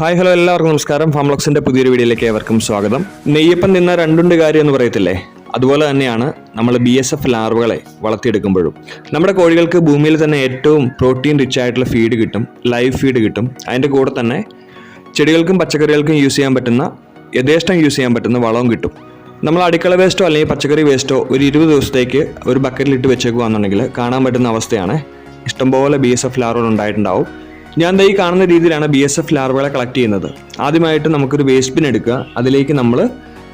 Hi hello എല്ലാവർക്കും നമസ്കാരം. ഫാംലോക്സിന്റെ പുതിയൊരു വീഡിയോയിലേക്ക് ഏവർക്കും സ്വാഗതം. നെയ്യപ്പം നിന്ന രണ്ടുണ്ട് കാര്യം എന്ന് പറയത്തില്ലേ? അതുപോലെ തന്നെയാണ് നമ്മൾ ബി എസ് എഫ് ലാർവകളെ വളർത്തിയെടുക്കുമ്പോഴും. നമ്മുടെ കോഴികൾക്ക് ഭൂമിയിൽ തന്നെ ഏറ്റവും പ്രോട്ടീൻ റിച്ച് ആയിട്ടുള്ള ഫീഡ് കിട്ടും ലൈവ് ഫീഡ് കിട്ടും. അതിന്റെ കൂടെ തന്നെ ചെടികൾക്കും പച്ചക്കറികൾക്കും യൂസ് ചെയ്യാൻ പറ്റുന്ന യഥേഷ്ടം യൂസ് ചെയ്യാൻ പറ്റുന്ന വളവും കിട്ടും. നമ്മൾ അടുക്കള വേസ്റ്റോ അല്ലെങ്കിൽ പച്ചക്കറി വേസ്റ്റോ ഒരു ഇരുപത് ദിവസത്തേക്ക് ഒരു ബക്കറ്റിലിട്ട് വെച്ചേക്കുകയാണെന്നുണ്ടെങ്കിൽ കാണാൻ പറ്റുന്ന അവസ്ഥയാണ്. ഇഷ്ടംപോലെ ബി എസ് എഫ് ലാർവകൾ ഉണ്ടായിട്ടുണ്ടാവും. ഞാൻ ഈ കാണുന്ന രീതിയിലാണ് ബി എസ് എഫ് ലാർവകളെ കളക്ട് ചെയ്യുന്നത്. ആദ്യമായിട്ട് നമുക്കൊരു വേസ്റ്റ് ബിൻ എടുക്കുക. അതിലേക്ക് നമ്മൾ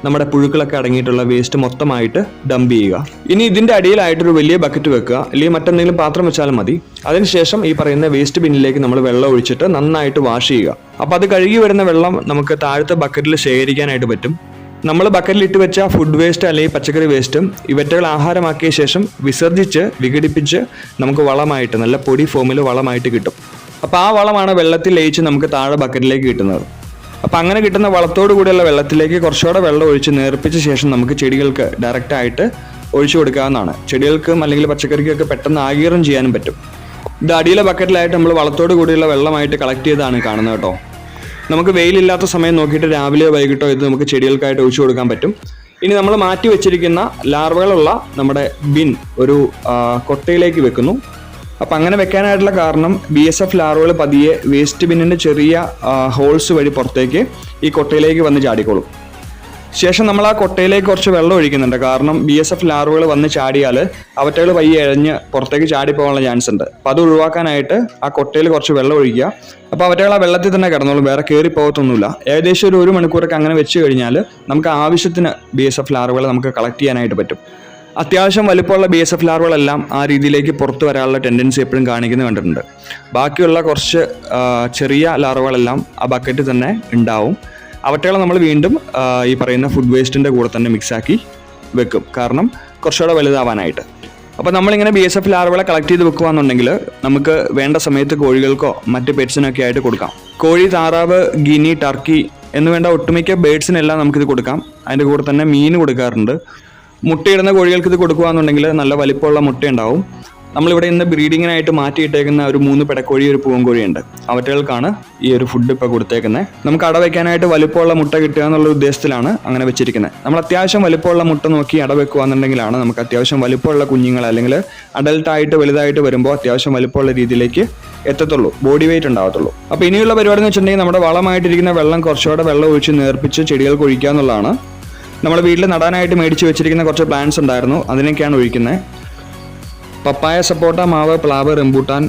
നമ്മുടെ പുഴുക്കളൊക്കെ അടങ്ങിയിട്ടുള്ള വേസ്റ്റ് മൊത്തമായിട്ട് ഡംപ് ചെയ്യുക. ഇനി ഇതിന്റെ അടിയിലായിട്ടൊരു വലിയ ബക്കറ്റ് വെക്കുക. അല്ലെങ്കിൽ മറ്റെന്തെങ്കിലും പാത്രം വെച്ചാലും മതി. അതിനുശേഷം ഈ പറയുന്ന വേസ്റ്റ് ബിന്നിലേക്ക് നമ്മൾ വെള്ളം ഒഴിച്ചിട്ട് നന്നായിട്ട് വാഷ് ചെയ്യുക. അപ്പോൾ അത് കഴുകി വരുന്ന വെള്ളം നമുക്ക് താഴത്തെ ബക്കറ്റിൽ ശേഖരിക്കാനായിട്ട് പറ്റും. നമ്മൾ ബക്കറ്റിൽ ഇട്ട് വെച്ച ഫുഡ് വേസ്റ്റ് അല്ലെങ്കിൽ പച്ചക്കറി വേസ്റ്റും ഇവറ്റകൾ ആഹാരമാക്കിയ ശേഷം വിസർജിച്ച് വിഘടിപ്പിച്ച് നമുക്ക് വളമായിട്ട് നല്ല പൊടി ഫോമിൽ വളമായിട്ട് കിട്ടും. അപ്പോൾ ആ വളമാണ് വെള്ളത്തിൽ ലയിച്ച് നമുക്ക് താഴെ ബക്കറ്റിലേക്ക് കിട്ടുന്നത്. അപ്പോൾ അങ്ങനെ കിട്ടുന്ന വളത്തോടു കൂടിയുള്ള വെള്ളത്തിലേക്ക് കുറച്ചുകൂടെ വെള്ളം ഒഴിച്ച് നേർപ്പിച്ച ശേഷം നമുക്ക് ചെടികൾക്ക് ഡയറക്റ്റായിട്ട് ഒഴിച്ചു കൊടുക്കാവുന്നതാണ്. ചെടികൾക്കും അല്ലെങ്കിൽ പച്ചക്കറിക്കൊക്കെ പെട്ടെന്ന് ആഗീരണം ചെയ്യാനും പറ്റും. ഇത് അടിയിലെ ബക്കറ്റിലായിട്ട് നമ്മൾ വളത്തോടു കൂടിയുള്ള വെള്ളമായിട്ട് കളക്ട് ചെയ്താണ് കാണുന്നത് കേട്ടോ. നമുക്ക് വെയിലില്ലാത്ത സമയം നോക്കിയിട്ട് രാവിലെയോ വൈകിട്ടോ ഇത് നമുക്ക് ചെടികൾക്കായിട്ട് ഒഴിച്ചു കൊടുക്കാൻ പറ്റും. ഇനി നമ്മൾ മാറ്റി വെച്ചിരിക്കുന്ന ലാർവകളുള്ള നമ്മുടെ ബിൻ ഒരു കൊട്ടയിലേക്ക് വെക്കുന്നു. അപ്പം അങ്ങനെ വെക്കാനായിട്ടുള്ള കാരണം ബി എസ് എഫ് ലാറുകൾ പതിയെ വേസ്റ്റ് ബിന്നിന്റെ ചെറിയ ഹോൾസ് വഴി പുറത്തേക്ക് ഈ കൊട്ടയിലേക്ക് വന്ന് ചാടിക്കോളും. ശേഷം നമ്മൾ ആ കൊട്ടയിലേക്ക് കുറച്ച് വെള്ളം ഒഴിക്കുന്നുണ്ട്. കാരണം ബി എസ് എഫ് ലാർവകൾ വന്ന് ചാടിയാൽ അവറ്റകൾ പയ്യെ എഴഞ്ഞ് പുറത്തേക്ക് ചാടി പോകാനുള്ള ചാൻസ് ഉണ്ട്. അപ്പോൾ അത് ഒഴിവാക്കാനായിട്ട് ആ കൊട്ടയിൽ കുറച്ച് വെള്ളം ഒഴിക്കുക. അപ്പോൾ അവറ്റകൾ ആ വെള്ളത്തിൽ തന്നെ കിടന്നോളും. വേറെ കയറി പോകത്തൊന്നുമില്ല. ഏകദേശം ഒരു ഒരു മണിക്കൂറൊക്കെ അങ്ങനെ വെച്ച് കഴിഞ്ഞാൽ നമുക്ക് ആവശ്യത്തിന് ബി എസ് എഫ് ലാറുകൾ നമുക്ക് കളക്ട് ചെയ്യാനായിട്ട് പറ്റും. അത്യാവശ്യം വലുപ്പമുള്ള ബി എസ് എഫ് ലാർവകളെല്ലാം ആ രീതിയിലേക്ക് പുറത്തു വരാനുള്ള ടെൻഡൻസി എപ്പോഴും കാണിക്കുന്ന കണ്ടിട്ടുണ്ട്. ബാക്കിയുള്ള കുറച്ച് ചെറിയ ലാർവുകളെല്ലാം ആ ബക്കറ്റിൽ തന്നെ ഉണ്ടാവും. അവറ്റകളെ നമ്മൾ വീണ്ടും ഈ പറയുന്ന ഫുഡ് വേസ്റ്റിന്റെ കൂടെ തന്നെ മിക്സാക്കി വെക്കും. കാരണം കുറച്ചുകൂടെ വലുതാവാനായിട്ട്. അപ്പോൾ നമ്മളിങ്ങനെ ബി എസ് എഫ് ലാർവകളെ കളക്ട് ചെയ്ത് വെക്കുകയാണെന്നുണ്ടെങ്കിൽ നമുക്ക് വേണ്ട സമയത്ത് കോഴികൾക്കോ മറ്റ് പെറ്റ്സിനൊക്കെ ആയിട്ട് കൊടുക്കാം. കോഴി താറാവ് ഗിനി ടർക്കി എന്ന് വേണ്ട ഒട്ടുമിക്ക ബേഡ്സിനെല്ലാം നമുക്കിത് കൊടുക്കാം. അതിന്റെ കൂടെ തന്നെ മീൻ കൊടുക്കാറുണ്ട്. മുട്ടയിടുന്ന കോഴികൾക്ക് ഇത് കൊടുക്കുകയാണെന്നുണ്ടെങ്കിൽ നല്ല വലിപ്പമുള്ള മുട്ടയുണ്ടാവും. നമ്മളിവിടെ ഇന്ന് ബ്രീഡിങ്ങിനായിട്ട് മാറ്റിയിട്ടേക്കുന്ന ഒരു മൂന്ന് പെടക്കോഴി ഒരു പൂവൻകോഴിയുണ്ട്. അവറ്റകൾക്കാണ് ഈ ഒരു ഫുഡ് ഇപ്പോൾ കൊടുത്തേക്കുന്നത് നമുക്ക് അട വെക്കാനായിട്ട് വലിപ്പമുള്ള മുട്ട കിട്ടുക എന്നുള്ള ഉദ്ദേശത്തിലാണ് അങ്ങനെ വെച്ചിരിക്കുന്നത് നമ്മൾ അത്യാവശ്യം വലിപ്പമുള്ള മുട്ട നോക്കി അട വെക്കുകയാണെന്നുണ്ടെങ്കിലാണ് നമുക്ക് അത്യാവശ്യം വലിപ്പമുള്ള കുഞ്ഞുങ്ങൾ അല്ലെങ്കിൽ അഡൽട്ടായിട്ട് വലുതായിട്ട് വരുമ്പോൾ അത്യാവശ്യം വലിപ്പമുള്ള രീതിയിലേക്ക് എത്തത്തുള്ളൂ. Body weight ഉണ്ടാകത്തുള്ളൂ. അപ്പോൾ ഇനിയുള്ള പരിപാടി എന്ന് വെച്ചിട്ടുണ്ടെങ്കിൽ നമ്മുടെ വളമായിട്ടിരിക്കുന്ന വെള്ളം കുറച്ചുകൂടെ വെള്ളം ഒഴിച്ച് നേർപ്പിച്ച് ചെടികൾക്ക് ഒഴിക്കുക എന്നുള്ളതാണ്. നമ്മുടെ വീട്ടിൽ നടാനായിട്ട് മേടിച്ച് വെച്ചിരിക്കുന്ന കുറച്ച് പ്ലാന്റ്സ് ഉണ്ടായിരുന്നു. അതിനൊക്കെയാണ് ഒഴിക്കുന്നത് പപ്പായ സപ്പോട്ട മാവ് പ്ലാവ് റംബൂട്ടാൻ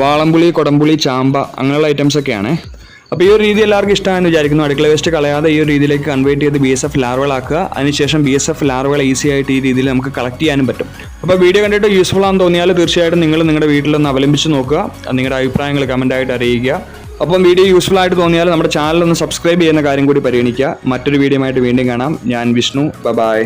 വാളംപുളി കൊടംപുളി ചാമ്പ അങ്ങനെയുള്ള ഐറ്റംസ് ഒക്കെയാണ്. അപ്പോൾ ഈ ഒരു രീതി എല്ലാവർക്കും ഇഷ്ടമാണെന്ന് വിചാരിക്കുന്നു. അടുക്കള വേസ്റ്റ് കളയാതെ ഈ ഒരു രീതിയിലേക്ക് കൺവേർട്ട് ചെയ്ത് ബി എസ് എഫ് ലാർവകളാക്കുക അതിനുശേഷം ബി എസ് എഫ് ലാർവകൾ ഈസി ആയിട്ട് ഈ രീതിയിൽ നമുക്ക് കളക്ട് ചെയ്യാനും പറ്റും. അപ്പോൾ വീഡിയോ കണ്ടിട്ട് യൂസ്ഫുൾ ആണെന്ന് തോന്നിയാൽ തീർച്ചയായിട്ടും നിങ്ങൾ നിങ്ങളുടെ വീട്ടിലൊന്ന് അവലംബിച്ച് നോക്കുക. നിങ്ങളുടെ അഭിപ്രായങ്ങൾ കമന്റായിട്ട് അറിയിക്കുക. അപ്പം വീഡിയോ യൂസ്ഫുൾ ആയിട്ട് തോന്നിയാൽ നമ്മുടെ ചാനൽ ഒന്ന് സബ്സ്ക്രൈബ് ചെയ്യുന്ന കാര്യം കൂടി പരിഗണിക്കുക. മറ്റൊരു വീഡിയോ ആയിട്ട് വീണ്ടും കാണാം. ഞാൻ വിഷ്ണു. ബൈ